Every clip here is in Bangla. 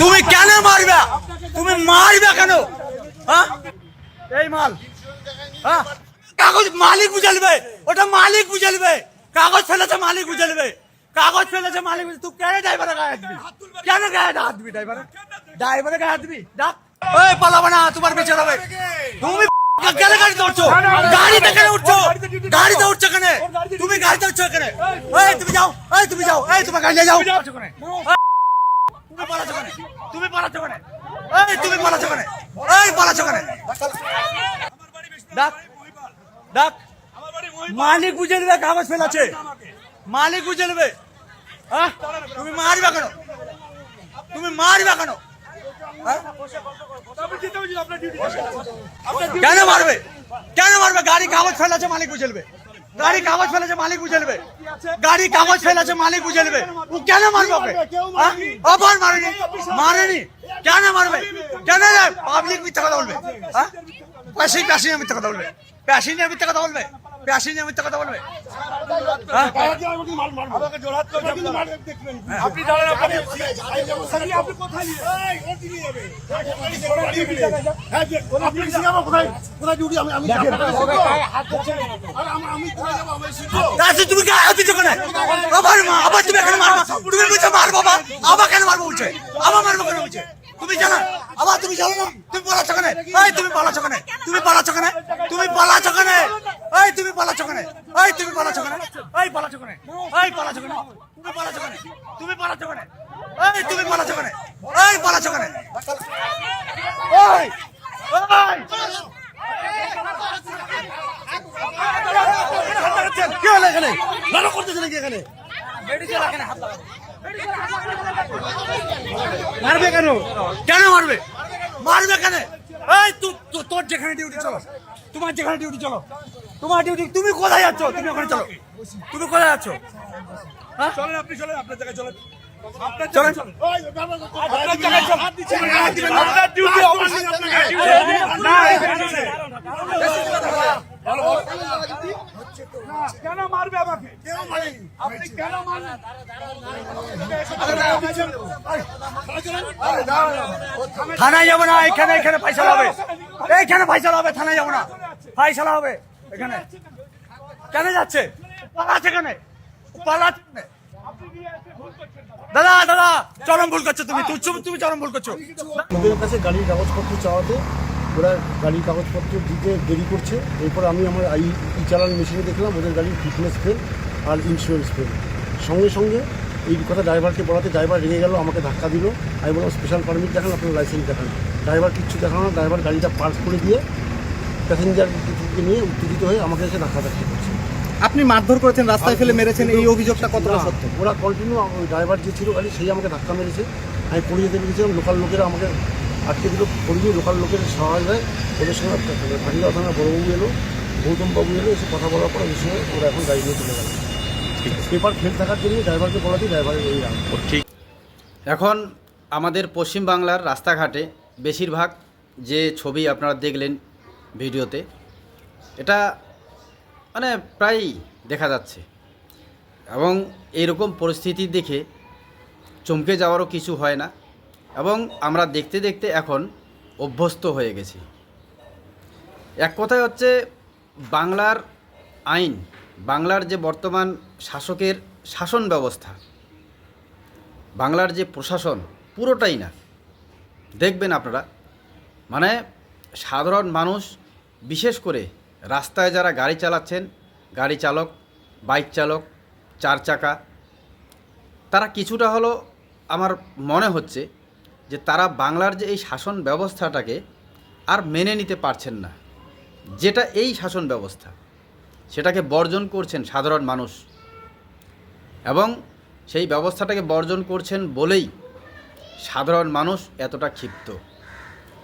তুমি কেন মারবে? তুমি মারবে কেন? হ্যাঁ? এই মাল। হ্যাঁ? কাগজ মালিক বুঝালবে ওটা মালিক বুঝালবে কাগজ ফেলেছে মালিক বুঝালবে কাগজ ফেলেছে মালিক বুঝে তুই কেন ড্রাইভারে গায়ে হাত দিবি? কেন গায়ে হাত দিবি ড্রাইভারে ড্রাইভারে গায়ে হাত দিবি? ডাক ওই পালাবো না তোমার বিচার হবে। তুমি কেন গাড়িতে উঠছো? গাড়িতে কেন উঠছো? গাড়িতে উঠছো কেন? তুমি গাড়িতে উঠছো কেন? এই তুমি যাও। এই তুমি যাও। এই তোমার গাড়ি যাও। তুমি কেন? তুমি তুমি ডাক মালিক বুঝে নেবে কাগজ ফেলাছে মালিক বুঝে নেবে। হ্যাঁ? তুমি মারবে কেন? তুমি মারবে কেন? হ্যাঁ? কেন মারবে? কেন মারবে? গাড়ি কাগজ ফেলাছে মালিক বুঝে নেবে। গাড়ি কাগজ ফেলেছে মালিক বুঝে নেবে। গাড়ি কাগজ ফেলেছে মালিক বুঝে নেবে। ও কেন মারবে ওকে? হ্যাঁ? আবার মারেনি। মারেনি। কেন মারবে? কেন পাবলিক মিথ্যা কথা বলবে। হ্যাঁ? প্যাসি প্যাসি মিথ্যা কথা বলবে। প্যাসি নিয়ে মিথ্যা কথা বলবে। প্যাসি নিয়ে মিথ্যা কথা বলবে? আপনি দাঁড়ান আপনি কোথায় তুমি আবার মা আবার তুমি এখানে মারবা। তুমি বলছো মার বাবা আবার কেন মারবো বলছে? আবার মারবো কেন বলছে? তুমি জানো? আবার তুমি জানো না? তুমি পালাচ্ছ কেন? তুমি পালাচ্ছ কেন? তুমি পালাচ্ছ কেন তুমি পালাচ্ছ কেন এই তুমি পালাচ্ছ কেন এই তুমি পালাচ্ছ কেন এই পালাচ্ছ কেন এই পালাচ্ছ কেন তুমি পালাচ্ছ কেন তুমি পালাচ্ছ কেন এই তুমি পালাচ্ছ কেন এই পালাচ্ছ কেন এই এই কি হলো এখানে নাটক করতেছে নাকি এখানে? মারবে কেন? কেন মারবে? মারবে কেন? এই তোর যেখানে ডিউটি চলো। তোমার যেখানে ডিউটি চলো। তোমার ডিউটি তুমি কোথায় যাচ্ছ? তুমি ওখানে চলো। তুমি কোথায় যাচ্ছ? হ্যাঁ? চলেন আপনি চলেন আপনার জায়গায় চলেন। আপনার ডিউটি অবশ্যই আপনাকে না কেন মারবে আমাকে আপনি কেন মারেন থানায় যাব না এখানে এখানে পয়সা হবে এইখানে পয়সা হবে থানায় যাব না পয়সা হবে এখানে কেন যাচ্ছে পালাচ্ছে কেন পালাচ্ছে? দাদা দাদা চরম ভুল করছ তুমি তুমি তুমি চরম ভুল করছ ওদের কাছে গাড়ির কাগজপত্র চাওয়াতে ওরা গাড়ির কাগজপত্র দিতে দেরি করছে। এরপর আমি আমার আই ই চালান মেশিনে দেখলাম ওদের গাড়ির ফিটনেস ফেল আর ইন্স্যুরেন্স ফেল সঙ্গে সঙ্গে এই কথা ড্রাইভারকে বলাতে ড্রাইভার রেগে গেল আমাকে ধাক্কা দিল। আমি বললাম স্পেশাল পারমিট দেখান আপনার লাইসেন্স দেখান। ড্রাইভার কিচ্ছু দেখানো না ড্রাইভার গাড়িটা পার্ক করে দিয়ে প্যাসেঞ্জারকে নিয়ে উত্তেজিত হয়ে আমাকে এসে ধাক্কা ধাক্কি করছে। আপনি মারধর করেছেন রাস্তায় ফেলে মেরেছেন এই অভিযোগটা কতটা সত্য? ওরা কন্টিনিউ ড্রাইভার যে ছিল গাড়ি সেই আমাকে ধাক্কা মেরেছে। আমি পড়ে যেতে গেছিলাম লোকাল লোকেরা আমাকে আটকে দিল পড়িয়ে লোকাল লোকের সহায় দেয় ওদের সঙ্গে ভাটিলা থানা বড়বাবু এলো গৌতম বাবু এলো এসে কথা বলার পর ওদের সঙ্গে ওরা এখন গাড়ি নিয়ে চলে গেল। পেপার ফেল থাকার জন্য ড্রাইভারকে বলাতেই ড্রাইভারের এই ঠিক। এখন আমাদের পশ্চিমবাংলার রাস্তাঘাটে বেশিরভাগ যে ছবি আপনারা দেখলেন ভিডিওতে এটা মানে প্রায়ই দেখা যাচ্ছে। এবং এইরকম পরিস্থিতি দেখে চমকে যাওয়ারও কিছু হয় না। এবং আমরা দেখতে দেখতে এখন অভ্যস্ত হয়ে গেছি। এক কথায় হচ্ছে বাংলার আইন, বাংলার যে বর্তমান শাসকের শাসন ব্যবস্থা, বাংলার যে প্রশাসন পুরোটাই না। দেখবেন আপনারা মানে সাধারণ মানুষ বিশেষ করে রাস্তায় যারা গাড়ি চালাচ্ছেন, গাড়ি চালক, বাইক চালক, চার চাকা, তারা কিছুটা হলো আমার মনে হচ্ছে যে তারা বাংলার যে এই শাসন ব্যবস্থাটাকে আর মেনে নিতে পারছেন না। যেটা এই শাসন ব্যবস্থা, সেটাকে বর্জন করছেন সাধারণ মানুষ। এবং সেই ব্যবস্থাটাকে বর্জন করছেন বলেই সাধারণ মানুষ এতটা ক্ষিপ্ত।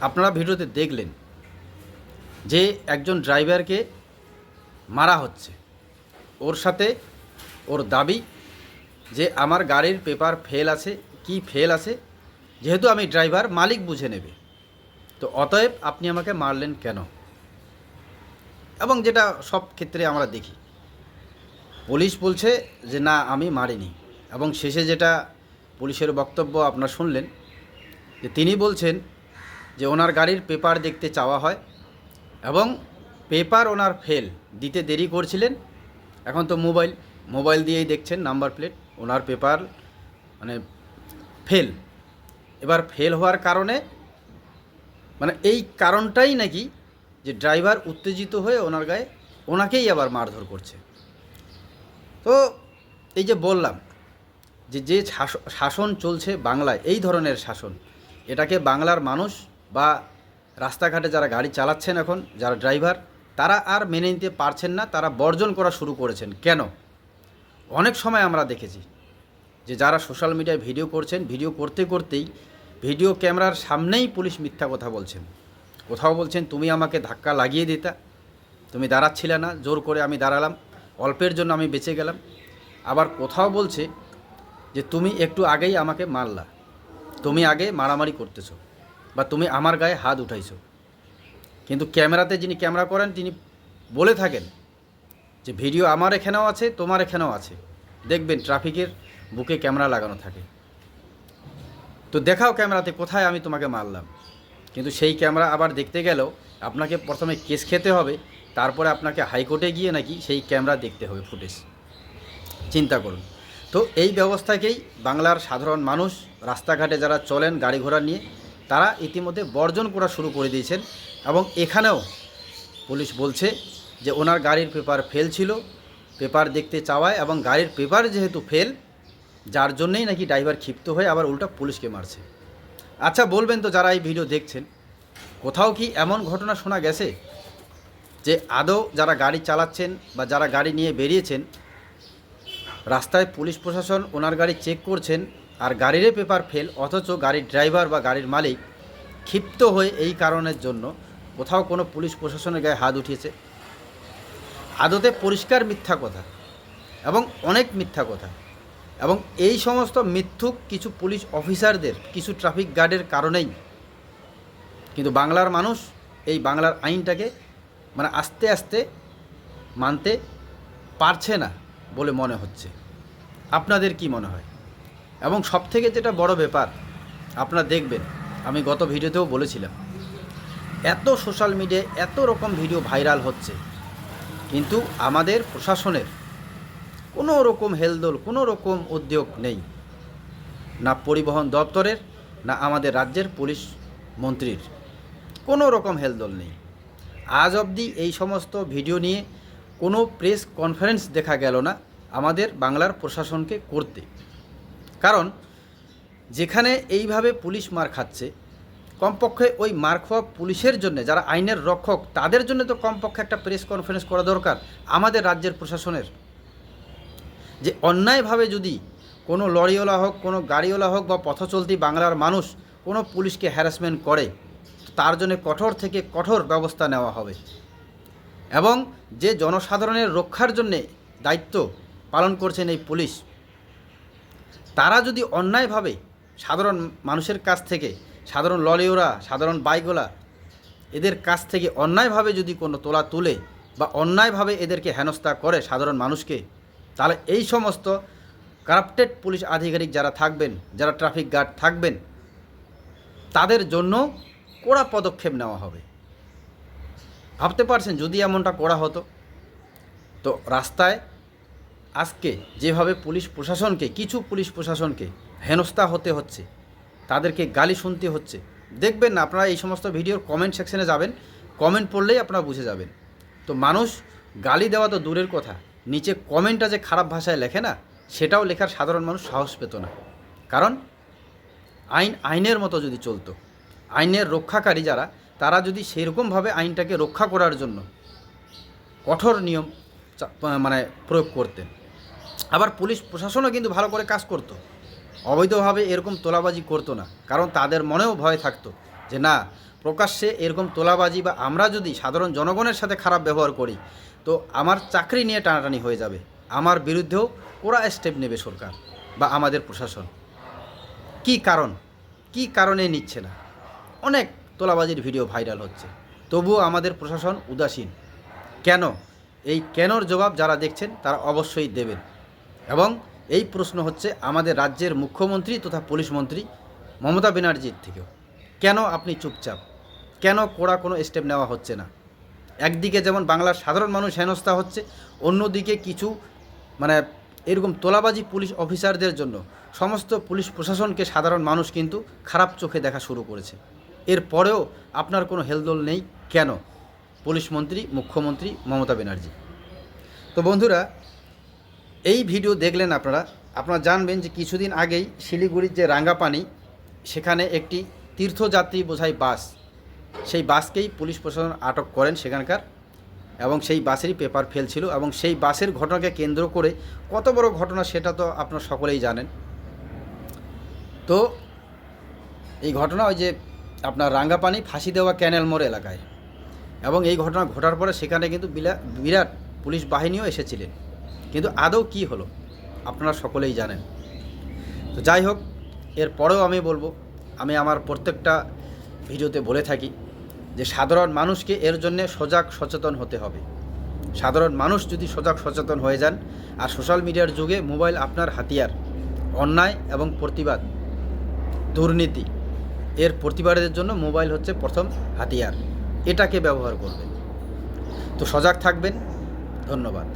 আপনারা ভিডিওতে দেখলেন যে একজন ড্রাইভারকে মারা হচ্ছে। ওর সাথে ওর দাবি যে আমার গাড়ির পেপার ফেল আছে, কি ফেল আছে যেহেতু আমি ড্রাইভার, মালিক বুঝে নেবে। তো অতএব আপনি আমাকে মারলেন কেন? এবং যেটা সব ক্ষেত্রে আমরা দেখি। পুলিশ বলছে যে, না, আমি মারিনি। এবং শেষে যেটা পুলিশের বক্তব্য আপনার শুনলেন, যে তিনি বলছেন যে, ওনার গাড়ির পেপার দেখতে চাওয়া হয় এবং পেপার ওনার ফেল, দিতে দেরি করছিলেন। এখন তো মোবাইল মোবাইল দিয়েই দেখছেন, নাম্বার প্লেট, ওনার পেপার মানে ফেল। এবার ফেল হওয়ার কারণে মানে এই কারণটাই নাকি যে ড্রাইভার উত্তেজিত হয়ে ওনার গায়ে ওনাকেই আবার মারধর করছে। তো এই যে বললাম যে যে শাস- শাসন চলছে বাংলায়, এই ধরনের শাসন, এটাকে বাংলার মানুষ বা রাস্তাঘাটে যারা গাড়ি চালাচ্ছেন এখন, যারা ড্রাইভার তারা আর মেনে নিতে পারছেন না, তারা বর্জন করা শুরু করেছেন। কেন? অনেক সময় আমরা দেখেছি যে যারা সোশ্যাল মিডিয়ায় ভিডিও করছেন, ভিডিও করতে করতেই ভিডিও ক্যামেরার সামনেই পুলিশ মিথ্যা কথা বলছেন। কোথাও বলছেন, তুমি আমাকে ধাক্কা লাগিয়ে দিতা, তুমি দাঁড়াচ্ছিলে না, জোর করে আমি দাঁড়ালাম, অল্পের জন্য আমি বেঁচে গেলাম। আবার কোথাও বলছে যে, তুমি একটু আগেই আমাকে মারলা, তুমি আগে মারামারি করতেছো বা তুমি আমার গায়ে হাত উঠাইছো। কিন্তু ক্যামেরাতে যিনি ক্যামেরা করেন, তিনি বলে থাকেন যে, ভিডিও আমার এখানেও আছে, তোমার এখানেও আছে। দেখবেন ট্রাফিকের বুকে ক্যামেরা লাগানো থাকে। তো দেখাও ক্যামেরাতে কোথায় আমি তোমাকে মারলাম। কিন্তু সেই ক্যামেরা আবার দেখতে গেলেও আপনাকে প্রথমে কেস খেতে হবে, তারপরে আপনাকে হাইকোর্টে গিয়ে নাকি সেই ক্যামেরা দেখতে হবে ফুটেজ। চিন্তা করুন। তো এই ব্যবস্থাকেই বাংলার সাধারণ মানুষ, রাস্তাঘাটে যারা চলেন গাড়ি ঘোড়া নিয়ে, তারা ইতিমধ্যে বর্জন করা শুরু করে দিয়েছেন এবং এখানেও পুলিশ বলছে যে ওনার গাড়ির পেপার ফেল ছিল, পেপার দেখতে চাওয়ায় এবং গাড়ির পেপার যেহেতু ফেল যার জন্যেই নাকি ড্রাইভার ক্ষিপ্ত হয়ে আবার উল্টা পুলিশকে মারছে। আচ্ছা বলবেন তো যারা এই ভিডিও দেখছেন, কোথাও কি এমন ঘটনা শোনা গেছে? যে আদৌ যারা গাড়ি চালাচ্ছেন বা যারা গাড়ি নিয়ে বেরিয়েছেন, রাস্তায় পুলিশ প্রশাসন ওনার গাড়ি চেক করছেন আর গাড়িরই পেপার ফেল, অথচ গাড়ির ড্রাইভার বা গাড়ির মালিক ক্ষিপ্ত হয়ে এই কারণের জন্য কোথাও কোনো পুলিশ প্রশাসনের গায়ে হাত উঠিয়েছে? আদতে পরিষ্কার মিথ্যা কথা এবং অনেক মিথ্যা কথা। এবং এই সমস্ত মিথ্যুক কিছু পুলিশ অফিসারদের, কিছু ট্রাফিক গার্ডের কারণেই। কিন্তু বাংলার মানুষ এই বাংলার আইনটাকে মানে আস্তে আস্তে মানতে পারছে না বলে মনে হচ্ছে। আপনাদের কি মনে হয়? এবং সবথেকে যেটা বড় ব্যাপার, আপনারা দেখবেন, আমি গত ভিডিওতেও বলেছিলাম, এত সোশ্যাল মিডিয়ায় এত রকম ভিডিও ভাইরাল হচ্ছে। কিন্তু আমাদের প্রশাসনের কোনো রকম হেলদোল, কোনো রকম উদ্যোগ নেই। না পরিবহন দপ্তরের, না আমাদের রাজ্যের পুলিশ মন্ত্রীর। কোনো রকম হেলদোল নেই। আজ অবধি এই সমস্ত ভিডিও নিয়ে কোনো প্রেস কনফারেন্স দেখা গেল না আমাদের বাংলার প্রশাসনকে করতে। কারণ যেখানে এইভাবে পুলিশ মার খাচ্ছে, কমপক্ষে ওই মার খাওয়া পুলিশের জন্য, যারা আইনের রক্ষক, তাদের জন্য তো কমপক্ষে একটা প্রেস কনফারেন্স করা দরকার আমাদের রাজ্যের প্রশাসনের। যে অন্যায়ভাবে যদি কোনো লরিওয়ালা হোক, কোনো গাড়িওয়ালা হোক বা পথচলতি বাংলার মানুষ কোনো পুলিশকে হ্যারাসমেন্ট করে তার জন্য কঠোর থেকে কঠোর ব্যবস্থা নেওয়া হবে। এবং যে জনসাধারণের রক্ষার জন্যে দায়িত্ব পালন করছেন এই পুলিশ, তারা যদি অন্যায়ভাবে সাধারণ মানুষের কাছ থেকে, সাধারণ লরিওরা সাধারণ বাইকওয়ালা এদের কাছ থেকে অন্যায়ভাবে যদি কোনো তোলা তুলে বা অন্যায়ভাবে এদেরকে হেনস্থা করে সাধারণ মানুষকে তাহলে এই সমস্ত কারাপ্টেড পুলিশ আধিকারিক যারা থাকবেন, যারা ট্রাফিক গার্ড থাকবেন, তাদের জন্য কড়া পদক্ষেপ নেওয়া হবে। ভাবতে পারছেন যদি এমনটা করা হতো? তো রাস্তায় আজকে যেভাবে পুলিশ প্রশাসনকে, কিছু পুলিশ প্রশাসনকে হেনস্থা হতে হচ্ছে, তাদেরকে গালি শুনতে হচ্ছে, দেখবেন না, আপনারা এই সমস্ত ভিডিওর কমেন্ট সেকশনে যাবেন কমেন্ট পড়লেই আপনারা বুঝে যাবেন। তো মানুষ গালি দেওয়া তো দূরের কথা নিচে কমেন্টটা যে খারাপ ভাষায় লেখে না, সেটাও লেখার সাধারণ মানুষ সাহস পেত না। কারণ আইন আইনের মতো যদি চলতো, আইনের রক্ষাকারী যারা, তারা যদি সেরকমভাবে আইনটাকে রক্ষা করার জন্য কঠোর নিয়ম মানে প্রয়োগ করতেন। আবার পুলিশ প্রশাসনও কিন্তু ভালো করে কাজ করতো। অবৈধভাবে এরকম তোলাবাজি করতো না, কারণ তাদের মনেও ভয় থাকতো যে না, প্রকাশ্যে এরকম তোলাবাজি বা আমরা যদি সাধারণ জনগণের সাথে খারাপ ব্যবহার করি তো আমার চাকরি নিয়ে টানাটানি হয়ে যাবে। আমার বিরুদ্ধেও ওরা স্টেপ নেবে সরকার বা আমাদের প্রশাসন। কি কারণ? কি কারণে নিচ্ছে না? অনেক তোলাবাজির ভিডিও ভাইরাল হচ্ছে। তবুও আমাদের প্রশাসন উদাসীন। কেন? এই কেনর জবাব যারা দেখছেন, তারা অবশ্যই দেবেন। এবং এই প্রশ্ন হচ্ছে আমাদের রাজ্যের মুখ্যমন্ত্রী তথা পুলিশ মন্ত্রী মমতা ব্যানার্জির থেকেও। কেন আপনি চুপচাপ? কেন কড়া কোনো স্টেপ নেওয়া হচ্ছে না? একদিকে যেমন বাংলার সাধারণ মানুষ হেনস্থা হচ্ছে, অন্যদিকে কিছু মানে এরকম তোলাবাজি পুলিশ অফিসারদের জন্য সমস্ত পুলিশ প্রশাসনকে সাধারণ মানুষ কিন্তু খারাপ চোখে দেখা শুরু করেছে। এরপরেও আপনার কোনো হেলদোল নেই। কেন? পুলিশ মন্ত্রী, মুখ্যমন্ত্রী মমতা ব্যানার্জি। তো বন্ধুরা, এই ভিডিও দেখলেন আপনারা। আপনারা জানবেন যে কিছুদিন আগেই শিলিগুড়ির যে রাঙ্গাপানি, সেখানে একটি তীর্থযাত্রী বোঝাই বাস সেই বাসকেই পুলিশ প্রশাসন আটক করেন সেখানকার এবং সেই বাসেরই পেপার ফেল ছিল এবং সেই বাসের ঘটনাকে কেন্দ্র করে কত বড় ঘটনা সেটা তো আপনারা সকলেই জানেন। তো এই ঘটনা ওই যে আপনার রাঙ্গাপানি ফাঁসি দেওয়া ক্যানেল মোড় এলাকায় এবং এই ঘটনা ঘটার পরে সেখানে কিন্তু বিরাট পুলিশ বাহিনীও এসেছিলেন। কিন্তু আদৌ কি হলো আপনারা সকলেই জানেন। তো যাই হোক এর পরেও আমি বলব, আমি আমার প্রত্যেকটা ভিডিওতে বলে থাকি যে সাধারণ মানুষকে এর জন্যে সজাগ সচেতন হতে হবে। সাধারণ মানুষ যদি সজাগ সচেতন হয়ে যান, আর সোশ্যাল মিডিয়ার যুগে মোবাইল আপনার হাতিয়ার, অন্যায় এবং প্রতিবাদ, দুর্নীতি, এর প্রতিবাদের জন্য মোবাইল হচ্ছে প্রথম হাতিয়ার। এটাকে ব্যবহার করবেন। তো সজাগ থাকবেন। ধন্যবাদ।